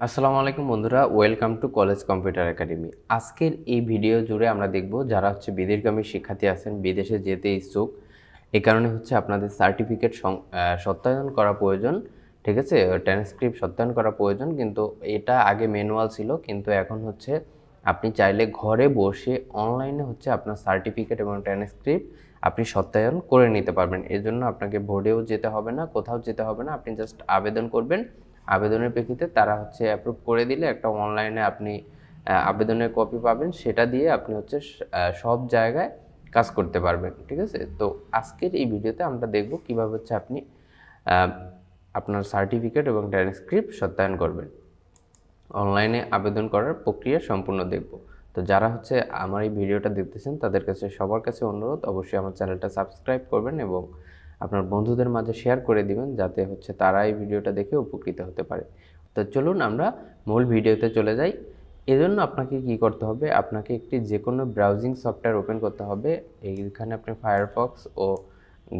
আসসালামু আলাইকুম বন্ধুরা, welcome to college computer academy. আজকের এই ভিডিও জুড়ে আমরা দেখব যারা হচ্ছে বিদেশগামী শিক্ষার্থী আছেন, বিদেশে যেতে ইচ্ছুক এই কারণে হচ্ছে আপনাদের সার্টিফিকেট সত্যায়ন করা প্রয়োজন, ঠিক আছে? ট্রান্সক্রিপ্ট সত্যায়ন করা প্রয়োজন, কিন্তু এটা আগে ম্যানুয়াল ছিল, কিন্তু এখন হচ্ছে আপনি চাইলে ঘরে বসে অনলাইনে হচ্ছে আপনার সার্টিফিকেট এবং ট্রান্সক্রিপ্ট আপনি সত্যায়ন করে নিতে পারবেন। এর জন্য আপনাকে বোর্ডেও যেতে হবে না, কোথাও যেতে হবে না, আপনি জাস্ট আবেদন করবেন আবেদনের প্রেক্ষিতে তারা হচ্ছে অ্যাপ্রুভ করে দিলে একটা অনলাইনে আপনি আবেদনের কপি পাবেন। সেটা দিয়ে আপনি হচ্ছে সব জায়গায় কাজ করতে পারবেন, ঠিক আছে? তো আজকের এই ভিডিওতে আমরা দেখব কীভাবে হচ্ছে আপনি আপনার সার্টিফিকেট এবং ট্রান্সক্রিপ্ট সত্যায়ন করবেন। অনলাইনে আবেদন করার প্রক্রিয়া সম্পূর্ণ দেখব। তো যারা হচ্ছে আমার এই ভিডিওটা দেখতেছেন, তাদের কাছে সবার কাছে অনুরোধ, অবশ্যই আমার চ্যানেলটা সাবস্ক্রাইব করবেন এবং আপনার বন্ধুদের মাঝে শেয়ার করে দিবেন, যাতে হচ্ছে তারা এই ভিডিওটা দেখে উপকৃত হতে পারে। তো চলুন আমরা মূল ভিডিওতে চলে যাই। এজন্য আপনাকে কি করতে হবে, আপনাকে একটি যে কোনো ব্রাউজিং সফটওয়্যার ওপেন করতে হবে। এইখানে আপনি ফায়ারফক্স ও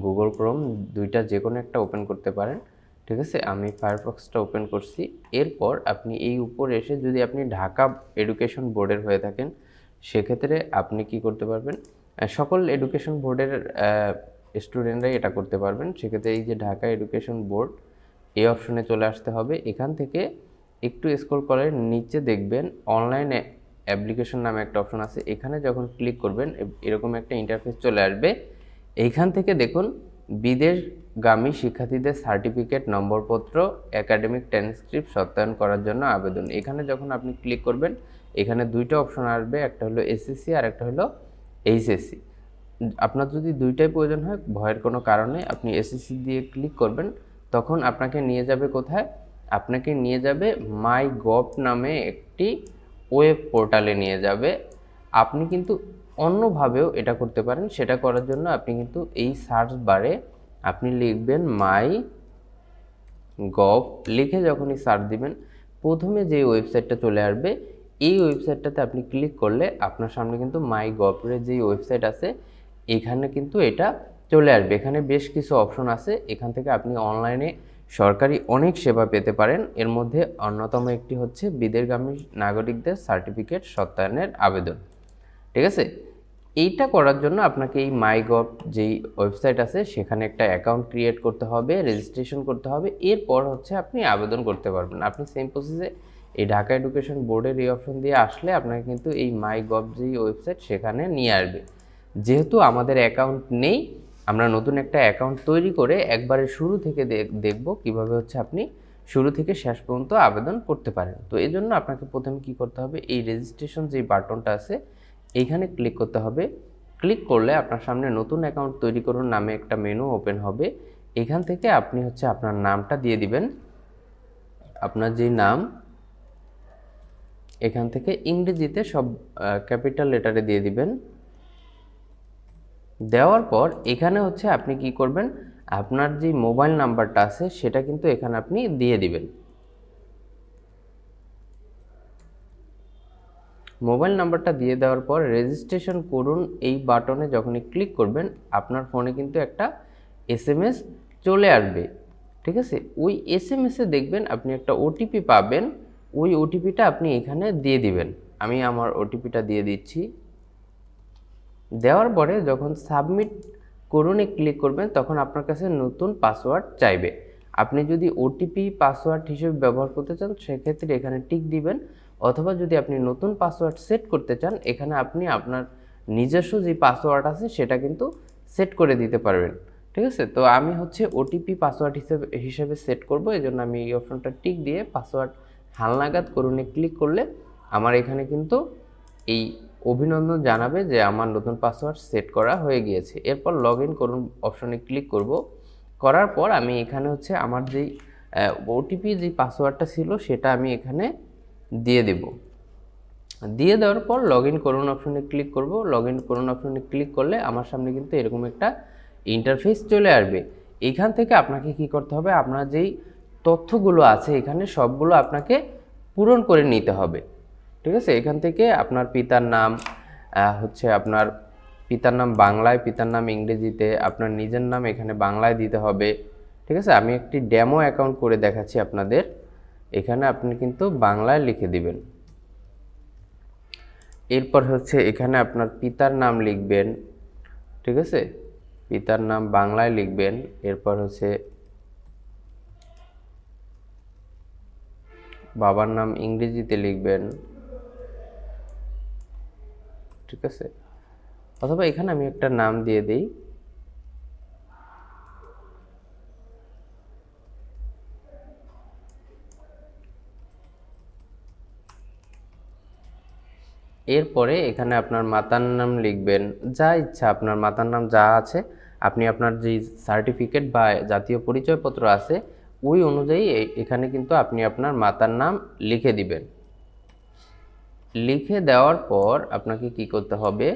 গুগল ক্রোম দুইটা যে কোনো একটা ওপেন করতে পারেন। ঠিক আছে? আমি ফায়ারফক্সটা ওপেন করছি। এরপর আপনি এই উপরে এসে যদি আপনি ঢাকা এডুকেশন বোর্ডের হয়ে থাকেন, সেক্ষেত্রে আপনি কি করতে পারবেন? সকল এডুকেশন বোর্ডের স্টুডেন্টরাই এটা করতে পারবেন। সেক্ষেত্রে এই যে ঢাকা এডুকেশন বোর্ড এই অপশনে চলে আসতে হবে। এখান থেকে একটু স্ক্রল করে নিচে দেখবেন অনলাইন অ্যাপ্লিকেশন নামে একটা অপশন আছে। এখানে যখন ক্লিক করবেন এরকম একটা ইন্টারফেস চলে আসবে। এইখান থেকে দেখুন, বিদেশগামী শিক্ষার্থীদের সার্টিফিকেট নম্বরপত্র একাডেমিক ট্রান্সক্রিপ্ট সত্যায়ন করার জন্য আবেদন। এখানে যখন আপনি ক্লিক করবেন, এখানে দুইটা অপশন আসবে। একটা হলো এসএসসি আর একটা হলো এইচএসসি আপনার যদি দুইটাই প্রয়োজন হয়, ভয়ের কোনো কারণে আপনি এসএসসি দিয়ে ক্লিক করবেন, তখন আপনাকে নিয়ে যাবে কোথায়? আপনাকে নিয়ে যাবে মাই গভ নামে একটি ওয়েব পোর্টালে নিয়ে যাবে। আপনি কিন্তু অন্যভাবেও এটা করতে পারেন, সেটা করার জন্য আপনি কিন্তু এই সার্চ বারে আপনি লিখবেন মাই গভ লিখে যখনই সার্চ দিবেন, প্রথমে যে ওয়েবসাইটটা চলে আসবে, এই ওয়েবসাইটটাতে আপনি ক্লিক করলে আপনার সামনে কিন্তু মাই গভের যেই ওয়েবসাইট আছে এখানে কিন্তু এটা চলে আসবে। এখানে বেশ কিছু অপশন আছে। এখান থেকে আপনি অনলাইনে সরকারি অনেক সেবা পেতে পারেন। এর মধ্যে অন্যতম একটি হচ্ছে বিদেশগামী নাগরিকদের সার্টিফিকেট সত্যায়নের আবেদন। ঠিক আছে? এইটা করার জন্য আপনাকে এই মাই গভ যেই ওয়েবসাইট আছে, সেখানে একটা অ্যাকাউন্ট ক্রিয়েট করতে হবে রেজিস্ট্রেশন করতে হবে। এরপর হচ্ছে আপনি আবেদন করতে পারবেন। আপনি সেম প্রসেসে এই ঢাকা এডুকেশন বোর্ডের এই অপশন দিয়ে আসলে আপনাকে কিন্তু এই মাই গভ যেই ওয়েবসাইট সেখানে নিয়ে আসবে। যেহেতু আমাদের অ্যাকাউন্ট নেই, আমরা নতুন একটা অ্যাকাউন্ট তৈরি করে একবারে শুরু থেকে দেখ- দেখব কীভাবে হচ্ছে আপনি শুরু থেকে শেষ পর্যন্ত আবেদন করতে পারেন। তো এই জন্য আপনাকে প্রথমে কি করতে হবে, এই রেজিস্ট্রেশন যে বাটনটা আছে এইখানে ক্লিক করতে হবে। ক্লিক করলে আপনার সামনে নতুন অ্যাকাউন্ট তৈরি করুন নামে একটা মেনু ওপেন হবে। এখান থেকে আপনি হচ্ছে আপনার নামটা দিয়ে দিবেন। আপনার যে নাম, এখান থেকে ইংরেজিতে সব ক্যাপিটাল লেটারে দিয়ে দিবেন। দেওয়ার পর এখানে হচ্ছে আপনি কি করবেন? আপনার যে মোবাইল নাম্বারটা আছে সেটা কিন্তু এখানে আপনি দিয়ে দিবেন। মোবাইল নাম্বারটা দিয়ে দেওয়ার পর রেজিস্ট্রেশন করুন এই বাটনে যখনই ক্লিক করবেন, আপনার ফোনে কিন্তু একটা এসএমএস চলে আসবে। ঠিক আছে? ওই এসএমএসে দেখবেন আপনি একটা ওটিপি পাবেন, ওই ওটিপিটা আপনি এখানে দিয়ে দিবেন। আমি আমার ওটিপিটা দিয়ে দিচ্ছি। দেওয়ার পরে যখন সাবমিট করুনে ক্লিক করবেন, তখন আপনার কাছে নতুন পাসওয়ার্ড চাইবে। আপনি যদি ওটিপি পাসওয়ার্ড হিসেবে ব্যবহার করতে চান, সেক্ষেত্রে এখানে টিক দিবেন, অথবা যদি আপনি নতুন পাসওয়ার্ড সেট করতে চান, এখানে আপনি আপনার নিজস্ব যে পাসওয়ার্ড আছে, সেটা কিন্তু সেট করে দিতে পারবেন। ঠিক আছে? তো আমি হচ্ছে ওটিপি পাসওয়ার্ড হিসেবে হিসেবে সেট করব এই জন্য আমি এই অপশনটা টিক দিয়ে পাসওয়ার্ড হালনাগাদ করুনে ক্লিক করলে, আমার এখানে কিন্তু এই অভিনন্দন জানাবে যে আমার নতুন পাসওয়ার্ড সেট করা হয়ে গিয়েছে। এরপর লগ ইন করুন অপশনে ক্লিক করব। করার পর আমি এখানে হচ্ছে আমার যেই ওটিপি যে পাসওয়ার্ডটা ছিল সেটা আমি এখানে দিয়ে দেব। দিয়ে দেওয়ার পর লগ ইন করুন অপশনে ক্লিক করব। লগ ইন করুন অপশনে ক্লিক করলে আমার সামনে কিন্তু এরকম একটা ইন্টারফেস চলে আসবে। এখান থেকে আপনাকে কি করতে হবে? আপনার যেই তথ্যগুলো আছে এখানে সবগুলো আপনাকে পূরণ করে নিতে হবে। ঠিক আছে? এখান থেকে আপনার পিতার নাম হচ্ছে আপনার পিতার নাম বাংলায়, পিতার নাম ইংরেজিতে, আপনার নিজের নাম এখানে বাংলায় দিতে হবে। ঠিক আছে? আমি একটি ডেমো অ্যাকাউন্ট করে দেখাচ্ছি আপনাদের। এখানে আপনি কিন্তু বাংলায় লিখে দিবেন। এরপর হচ্ছে এখানে আপনার পিতার নাম লিখবেন। ঠিক আছে? পিতার নাম বাংলায় লিখবেন। এরপর হচ্ছে বাবার নাম ইংরেজিতে লিখবেন। ঠিক আছে? অথবা এখানে আমি একটা নাম দিয়ে দিই। এরপরে এখানে আপনার মাতার নাম লিখবেন। যা ইচ্ছা, আপনার মাতার নাম যা আছে, আপনি আপনার যে সার্টিফিকেট বা জাতীয় পরিচয়পত্র আছে, ওই অনুযায়ী এখানে কিন্তু আপনি আপনার মাতার নাম লিখে দিবেন। লিখে দেওয়ার পর আপনাকে কি করতে হবে?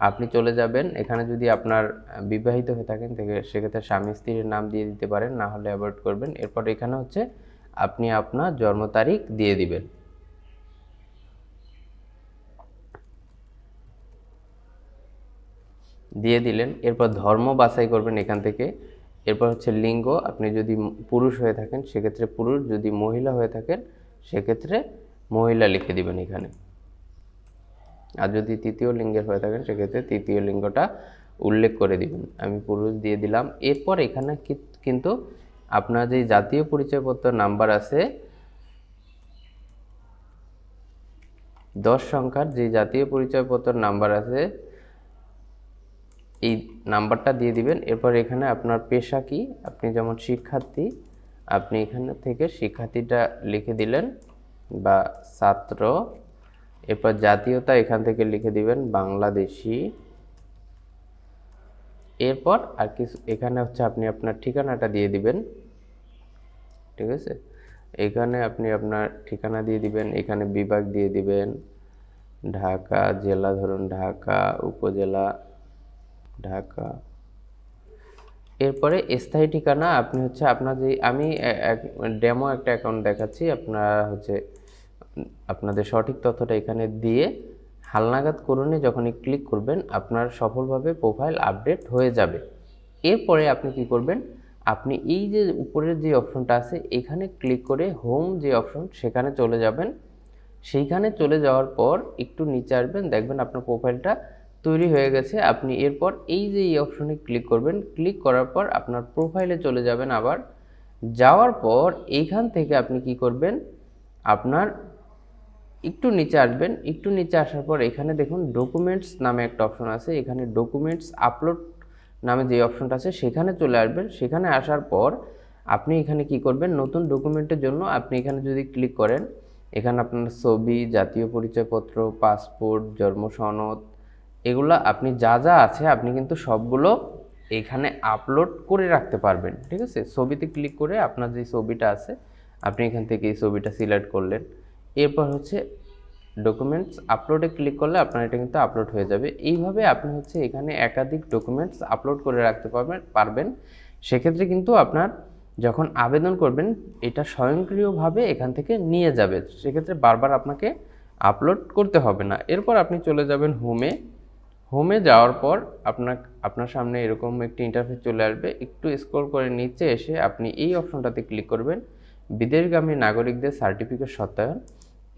আপনি চলে যাবেন। এখানে যদি আপনার বিবাহিত হয়ে থাকেন, থেকে সেক্ষেত্রে স্বামী স্ত্রীর নাম দিয়ে দিতে পারেন, না হলে অ্যাভয়েড করবেন। এরপর এখানে হচ্ছে আপনি আপনার জন্ম তারিখ দিয়ে দিবেন। দিয়ে দিলেন। এরপর ধর্ম বাছাই করবেন এখান থেকে। এরপর হচ্ছে লিঙ্গ। আপনি যদি পুরুষ হয়ে থাকেন, সেক্ষেত্রে পুরুষ। যদি মহিলা হয়ে থাকেন, সেক্ষেত্রে মহিলা লিখে দিবেন এখানে। আর যদি তৃতীয় লিঙ্গের হয়ে থাকেন, সেক্ষেত্রে তৃতীয় লিঙ্গটা উল্লেখ করে দিবেন। আমি পুরুষ দিয়ে দিলাম। এরপর এখানে কিন্তু আপনার যে জাতীয় পরিচয়পত্র নাম্বার আছে, দশ সংখ্যার যে জাতীয় পরিচয়পত্র নাম্বার আছে, এই নাম্বারটা দিয়ে দিবেন। এরপর এখানে আপনার পেশা কি? আপনি যেমন শিক্ষার্থী, আপনি এখানে থেকে শিক্ষার্থীটা লিখে দিলেন বা ছাত্র এরপর জাতীয়তা এখান থেকে লিখে দিবেন বাংলাদেশি। এরপর আর কিছু, এখানে হচ্ছে আপনি আপনার ঠিকানাটা দিয়ে দিবেন। ঠিক আছে? এখানে আপনি আপনার ঠিকানা দিয়ে দিবেন, এখানে বিভাগ দিয়ে দিবেন। ঢাকা, জেলা ধরুন, ঢাকা উপজেলা, ঢাকা। এরপরে স্থায়ী ঠিকানা, আপনি হচ্ছে আপনার যে, আমি ডেমো একটা অ্যাকাউন্ট দেখাচ্ছি, আপনারা হচ্ছে আপনাদের সঠিক তথ্যটা এখানে দিয়ে হালনাগাদ করুনে, যখনই ক্লিক করবেন, আপনার সফলভাবে প্রোফাইল আপডেট হয়ে যাবে। এরপরে আপনি কি করবেন? আপনি এই যে উপরের যে অপশনটা আছে, এখানে ক্লিক করে হোম যে অপশন সেখানে চলে যাবেন। সেইখানে চলে যাওয়ার পর একটু নিচে আসবেন, দেখবেন আপনার প্রোফাইলটা তৈরি হয়ে গেছে। আপনি এরপর এই যে এই অপশনে ক্লিক করবেন ক্লিক করার পর আপনার প্রোফাইলে চলে যাবেন আবার। যাওয়ার পর এইখান থেকে আপনি কি করবেন? আপনার একটু নিচে আসবেন, একটু নিচে আসার পর এখানে দেখুন ডকুমেন্টস নামে একটা অপশন আছে। এখানে ডকুমেন্টস আপলোড নামে যে অপশনটা আছে, সেখানে চলে আসবেন। সেখানে আসার পর আপনি এখানে কি করবেন? নতুন ডকুমেন্টের জন্য আপনি এখানে যদি ক্লিক করেন, এখানে আপনার ছবি, জাতীয় পরিচয়পত্র পাসপোর্ট জন্ম সনদ, এগুলো আপনি যা যা আছে আপনি কিন্তু সবগুলো এখানে আপলোড করে রাখতে পারবেন। ঠিক আছে? ছবিতে ক্লিক করে আপনার যে ছবিটা আছে, আপনি এখান থেকে এই ছবিটা সিলেক্ট করলেন। এরপর হচ্ছে ডকুমেন্টস আপলোডে ক্লিক করলে আপনার এটা কিন্তু আপলোড হয়ে যাবে। এইভাবে আপনি হচ্ছে এখানে একাধিক ডকুমেন্টস আপলোড করে রাখতে পারবেন পারবেন। সেক্ষেত্রে কিন্তু আপনার যখন আবেদন করবেন, এটা স্বয়ংক্রিয়ভাবে এখান থেকে নিয়ে যাবে। সেক্ষেত্রে বারবার আপনাকে আপলোড করতে হবে না। এরপর আপনি চলে যাবেন হোমে হোমে যাওয়ার পর আপনার আপনার সামনে এরকম একটি ইন্টারফেস চলে আসবে। একটু স্ক্রল করে নিচে এসে আপনি এই অপশনটাতে ক্লিক করবেন। বিদেশগামী নাগরিকদের সার্টিফিকেট সত্যায়ন।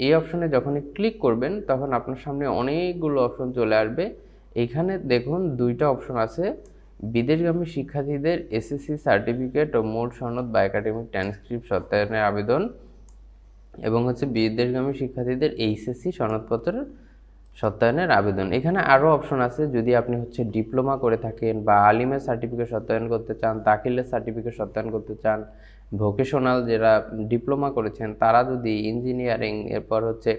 এই অপশনে যখনই ক্লিক করবেন, তখন আপনার সামনে অনেকগুলো অপশন চলে আসবে। এখানে দেখুন দুইটা অপশন আছে। বিদেশগামী শিক্ষার্থীদের এসএসসি সার্টিফিকেট ও মূল সনদ বা একাডেমিক ট্রান্সক্রিপ্ট সত্যায়নের আবেদন এবং হচ্ছে বিদেশগামী শিক্ষার্থীদের এইচএসসি সনদপত্রের সত্যায়নের আবেদন। এখানে আরও অপশন আছে, যদি আপনি হচ্ছে ডিপ্লোমা করে থাকেন বা আলিমের সার্টিফিকেট সত্যায়ন করতে চান, দাখিলের সার্টিফিকেট সত্যায়ন করতে চান ভোকেশনাল যারা ডিপ্লোমা করেছেন, তারা যদি ইঞ্জিনিয়ারিং এরপর হচ্ছে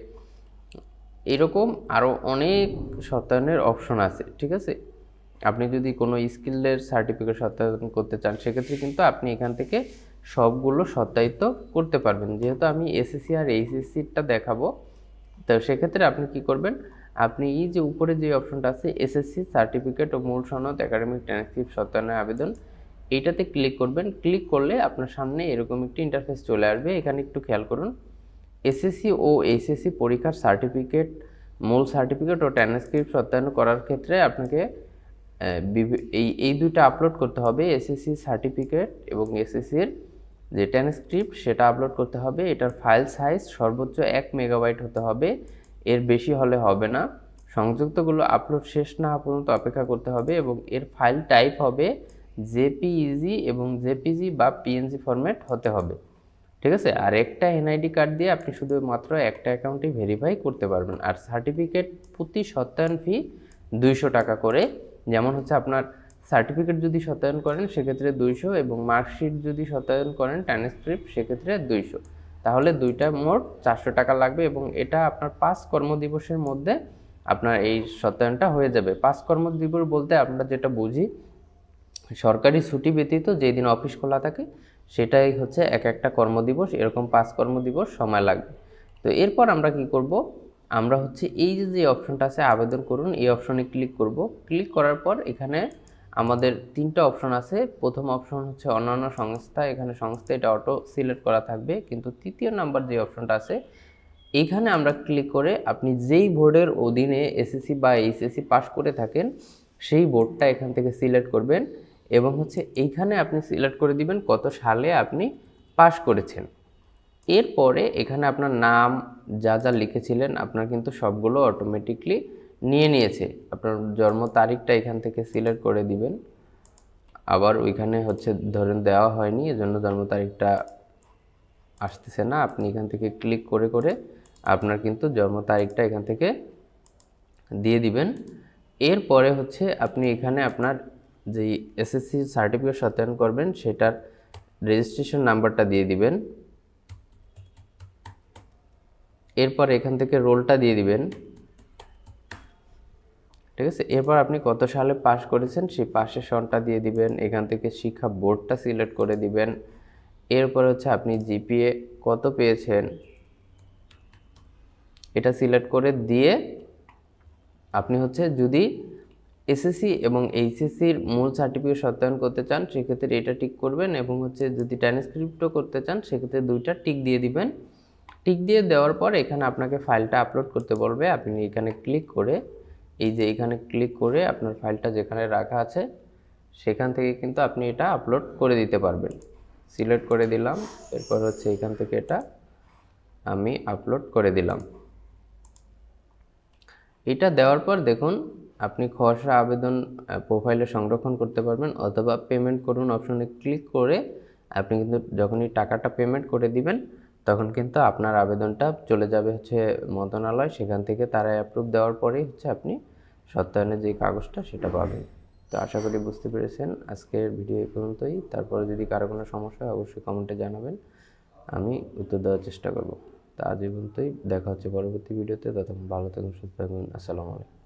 এরকম আরও অনেক সত্যায়নের অপশন আছে, ঠিক আছে? আপনি যদি কোনো স্কিলের সার্টিফিকেট সত্যায়ন করতে চান, সেক্ষেত্রে কিন্তু আপনি এখান থেকে সবগুলো সত্যায়িত করতে পারবেন। যেহেতু আমি এসএসসি আর এইচএসসিটা দেখাবো, তো সেক্ষেত্রে আপনি কি করবেন? আপনি এই যে উপরে যে অপশনটা আছে এসএসসি সার্টিফিকেট ও মূল সনদ একাডেমিক ট্রান্সক্রিপ্ট সত্যায়নের আবেদন এইটাতে ক্লিক করবেন। ক্লিক করলে আপনার সামনে এরকম একটি ইন্টারফেস চলে আসবে। এখানে একটু খেয়াল করুন। এসএসসি ও এসএসসি পরীক্ষার সার্টিফিকেট মূল সার্টিফিকেট ও ট্রান্সক্রিপ্ট সত্যায়ন করার ক্ষেত্রে আপনাকে এই এই দুইটা আপলোড করতে হবে। এসএসসি সার্টিফিকেট এবং এসএসসির যে ট্রান্সক্রিপ্ট সেটা আপলোড করতে হবে। এটার ফাইল সাইজ সর্বোচ্চ এক মেগাবাইট হতে হবে। এর বেশি হলে হবে না। সংযুক্তগুলো আপলোড শেষ না হওয়া পর্যন্ত অপেক্ষা করতে হবে এবং এর ফাইল টাইপ হবে জেপিইজি এবং জেপিজি বা পিএনজি ফরম্যাট হতে হবে। ঠিক আছে? আর একটা এনআইডি কার্ড দিয়ে আপনি শুধুমাত্র একটা অ্যাকাউন্টে ভেরিফাই করতে পারবেন। আর সার্টিফিকেট প্রতি সত্যায়ন ফি দুইশো টাকা করে। যেমন হচ্ছে আপনার সার্টিফিকেট যদি সত্যায়ন করেন, সেক্ষেত্রে দুইশো এবং মার্কশিট যদি সত্যায়ন করেন ট্রান্সক্রিপ্ট সেক্ষেত্রে দুইশো। তাহলে দুইটা মোট চারশো টাকা লাগবে এবং এটা আপনার পাঁচ কর্মদিবসের মধ্যে আপনার এই সত্যায়নটা হয়ে যাবে। পাঁচ কর্মদিবস বলতে আমরা যেটা বুঝি, সরকারি ছুটি ব্যতীত যেই দিন অফিস খোলা থাকে সেটাই হচ্ছে এক একটা কর্মদিবস, এরকম পাঁচ কর্মদিবস সময় লাগবে। তো এরপর আমরা কি করব? আমরা হচ্ছে এই যে যে অপশনটা আছে, আবেদন করুন, এই অপশনে ক্লিক করব। ক্লিক করার পর এখানে আমাদের তিনটা অপশন আছে। প্রথম অপশন হচ্ছে অন্যান্য সংস্থা। এখানে সংস্থা এটা অটো সিলেক্ট করা থাকবে। কিন্তু তৃতীয় নাম্বার যে অপশনটা আছে এইখানে আমরা ক্লিক করে আপনি যেই বোর্ডের অধীনে এসএসসি বা এইচএসসি পাস করে থাকেন, সেই বোর্ডটা এখান থেকে সিলেক্ট করবেন এবং হচ্ছে এইখানে আপনি সিলেক্ট করে দিবেন কত সালে আপনি পাস করেছেন। এরপরে এখানে আপনার নাম, যা যা লিখেছিলেন, আপনার কিন্তু সবগুলো অটোমেটিকলি নিয়ে নিয়েছে। আপনার জন্ম তারিখটা এখান থেকে সিলেক্ট করে দিবেন। আবার ওইখানে হচ্ছে ধরেন দেওয়া হয়নি, এজন্য জন্ম তারিখটা আসতেছে না। আপনি এখান থেকে ক্লিক করে করে আপনার কিন্তু জন্ম তারিখটা এখান থেকে দিয়ে দিবেন। এরপরে হচ্ছে আপনি এখানে আপনার যেই এসএসসি সার্টিফিকেট সত্যায়ন করবেন, সেটার রেজিস্ট্রেশন নাম্বারটা দিয়ে দিবেন। এরপর এখান থেকে রোলটা দিয়ে দিবেন। ঠিক আছে? এরপর আপনি কত সালে পাস করেছেন? সেই পাশের সনটা দিয়ে দিবেন। এখান থেকে শিক্ষা বোর্ডটা সিলেক্ট করে দিবেন। এরপর হচ্ছে আপনি জিপিএ কত পেয়েছেন? এটা সিলেক্ট করে দিয়ে আপনি হচ্ছে যদি এসএসসি এবং এইচএসসির মূল সার্টিফিকেট সত্যায়ন করতে চান, সেক্ষেত্রে এটা টিক করবেন এবং হচ্ছে যদি ট্রান্সক্রিপ্টও করতে চান, সেক্ষেত্রে দুইটা টিক দিয়ে দিবেন। টিক দিয়ে দেওয়ার পর এখানে আপনাকে ফাইলটা আপলোড করতে বলবে। আপনি এখানে ক্লিক করে এই যে এখানে ক্লিক করে আপনার ফাইলটা যেখানে রাখা আছে, সেখান থেকে কিন্তু আপনি এটা আপলোড করে দিতে পারবেন। সিলেক্ট করে দিলাম, এরপর হচ্ছে এখান থেকে এটা আমি আপলোড করে দিলাম। এটা দেওয়ার পর দেখুন, আপনি খসড়া আবেদন প্রোফাইলে সংরক্ষণ করতে পারবেন অথবা পেমেন্ট করুন অপশনে ক্লিক করে আপনি কিন্তু যখনই টাকাটা পেমেন্ট করে দিবেন, তখন কিন্তু আপনার আবেদনটা চলে যাবে হচ্ছে মন্ত্রণালয়। সেখান থেকে তারা অ্যাপ্রুভ দেওয়ার পরেই হচ্ছে আপনি সত্যায়নের যে কাগজটা সেটা পাবেন। তো আশা করি বুঝতে পেরেছেন। আজকের ভিডিও এই পর্যন্তই। তারপরে যদি কারও কোনো সমস্যা হয়, অবশ্যই কমেন্টে জানাবেন। আমি উত্তর দেওয়ার চেষ্টা করব। তা আজ এই পর্যন্তই। দেখা হচ্ছে পরবর্তী ভিডিওতে। ততক্ষণ ভালো থাকুন, সুস্থ থাকুন। আসসালামু আলাইকুম।